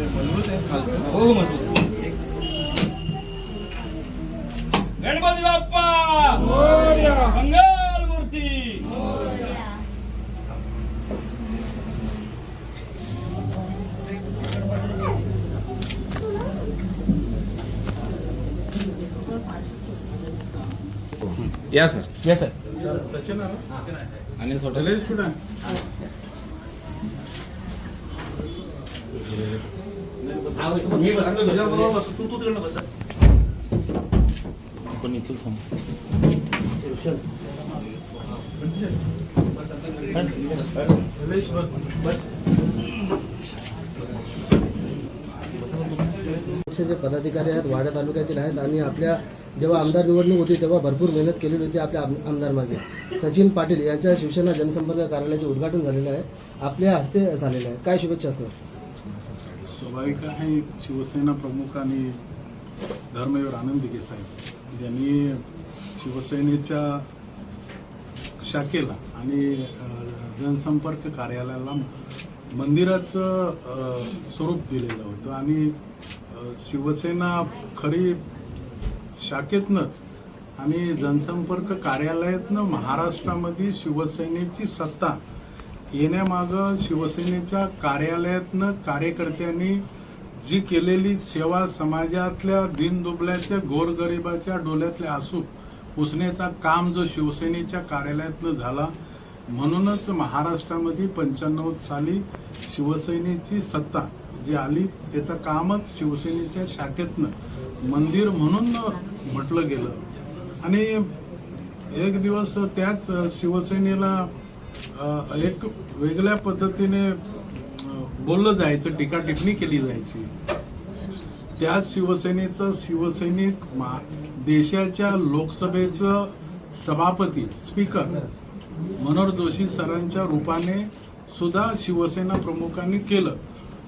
हो मजबूत गणपती बाप्पा या सर या सर सचिन मी. तू तू तिकडनं बस. आपण इथून बस. बस. पक्षाचे पदाधिकारी आहेत वाड्या तालुक्यातील आहेत आणि आपल्या जेव्हा आमदार निवडणूक होती तेव्हा भरपूर मेहनत केलेली होती आपल्या आम- आमदार मागे. सचिन पाटील यांच्या शिवसेना जनसंपर्क कार्यालयाचे उद्घाटन झालेलं आहे. आपल्या हस्ते झालेलं आहे. काय शुभेच्छा असणार? स्वाभाविक आहे शिवसेना प्रमुख आणि धर्मवीर आनंद दिघे साहेब. यांनी शिवसेनेच्या शाखेला आणि जनसंपर्क कार्यालयाला मंदिराचं स्वरूप दिलेलं होतं. आणि शिवसेना खरी शाखेतनंच. आणि जनसंपर्क कार्यालयातनं महाराष्ट्रामध्ये शिवसेनेची सत्ता. येण्यामागं शिवसेनेच्या कार्यालयातनं कार्यकर्त्यांनी जी केलेली सेवा समाजातल्या दीनदुबल्याच्या गोरगरिबाच्या डोल्यातल्या आसू पुसण्याचा काम जो शिवसेनेच्या कार्यालयातनं झाला म्हणूनच महाराष्ट्रामध्ये पंच्याण्णव साली शिवसेनेची सत्ता. जी आली त्याचं कामच शिवसेनेच्या शाखेतनं मंदिर म्हणून म्हटलं गेलं. आणि एक दिवस त्याच शिवसेनेला एक वेगळ्या पद्धतीने बोललं जायचं टीका टिप्पणी केली जायची. त्याच शिवसेनेचं शिवसैनिक मा- देशाच्या लोकसभेचं सभापती स्पीकर मनोहर जोशी सरांच्या रूपाने सुद्धा शिवसेना प्रमुखांनी केलं.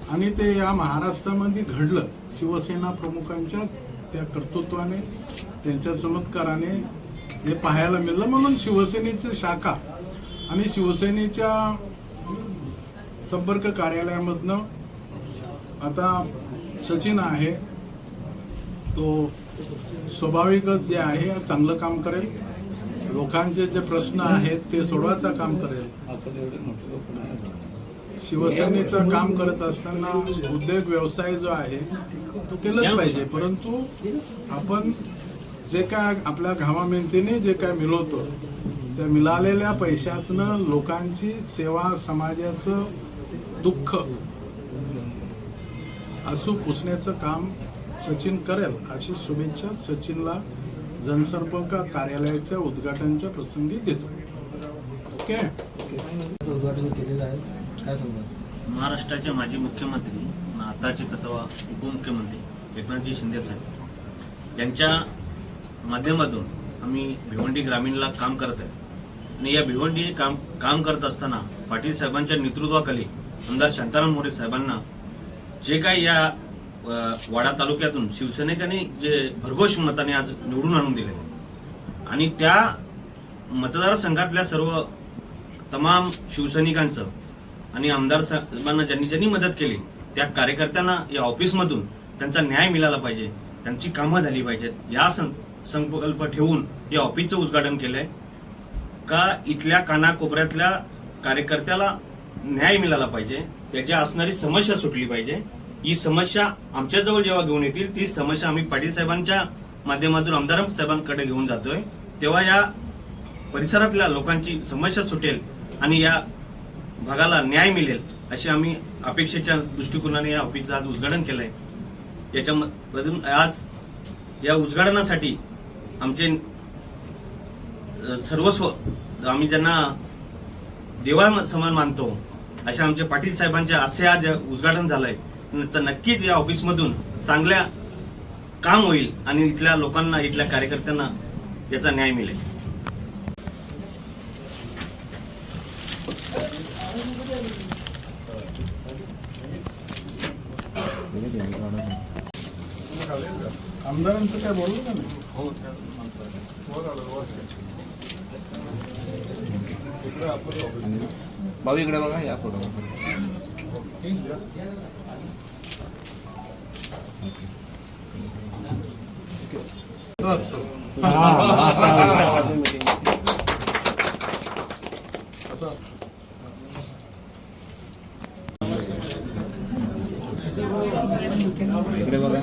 आणि ते या महाराष्ट्रामध्ये घडलं. शिवसेना प्रमुखांच्या त्या कर्तृत्वाने त्यांच्या चमत्काराने हे पाहायला मिळलं. म्हणून शिवसेनेची शाखा आणि शिवसेनेच्या संपर्क कार्यालयामधनं आता सचिन आहे. तो स्वाभाविकच जे आहे चांगलं काम करेल. लोकांचे जे प्रश्न आहेत ते सोडवायचं काम करेल. शिवसेनेचं काम करत असताना उद्योग व्यवसाय जो आहे तो केलंच पाहिजे. परंतु आपण जे काय आपल्या घामामेहनतीने जे काय मिळवतो त्या मिळालेल्या पैशातनं लोकांची सेवा समाजाचं दुःख असू पुसण्याचं काम सचिन करेल अशी शुभेच्छा सचिनला जनसंपर्क कार्यालयाच्या उद्घाटनाच्या प्रसंगी देतो. ओके. उद्घाटन केलेलं आहे. काय सांगणार? महाराष्ट्राचे माजी मुख्यमंत्री आताचे तत्वा उपमुख्यमंत्री एकनाथजी शिंदे साहेब. यांच्या माध्यमातून आम्ही भिवंडी ग्रामीणला काम करत आहे. आणि या भिवंडी काम काम करत असताना पाटील साहेबांच्या नेतृत्वाखाली आमदार शांताराम मोरे साहेबांना जे काही या वाडा तालुक्यातून शिवसैनिकांनी जे भरघोष मताने आज निवडून आणून दिले. आणि त्या मतदारसंघातल्या सर्व तमाम शिवसैनिकांचं आणि आमदार साहेबांना ज्यांनी ज्यांनी मदत केली त्या कार्यकर्त्यांना या ऑफिसमधून त्यांचा न्याय मिळाला पाहिजे त्यांची कामं झाली पाहिजेत. या सं- संकल्प ठेवून या ऑफिसचं उद्घाटन केलंय. का इथल्या कानाकोपऱ्यातल्या कार्यकर्त्याला न्याय मिळाला पाहिजे? त्याची असणारी समस्या सुटली पाहिजे. ही समस्या आमच्याजवळ जेव्हा घेऊन येतील ती समस्या आम्ही पाटील साहेबांच्या माध्यमातून आमदार साहेबांकडे घेऊन जातोय. तेव्हा या परिसरातल्या लोकांची समस्या सुटेल आणि या भागाला न्याय मिळेल अशी आम्ही अपेक्षेच्या दृष्टिकोनाने या ऑफिसचं आज उद्घाटन केलं आहे याच्यामधून आज या उद्घाटनासाठी आमचे सर्वस्व आम्ही ज्यांना देवा समान मानतो अशा आमच्या पाटील साहेबांच्या आजचे आज उद्घाटन झालं आहे तर नक्कीच या ऑफिसमधून चांगल्या काम होईल आणि इथल्या लोकांना इथल्या कार्यकर्त्यांना याचा न्याय मिळेल. आमदारांचं काय बोललं का नाही वर आलं, वर. इकडे आपण भाऊ इकडे बघा या फोटो असतो. इकडे बघा.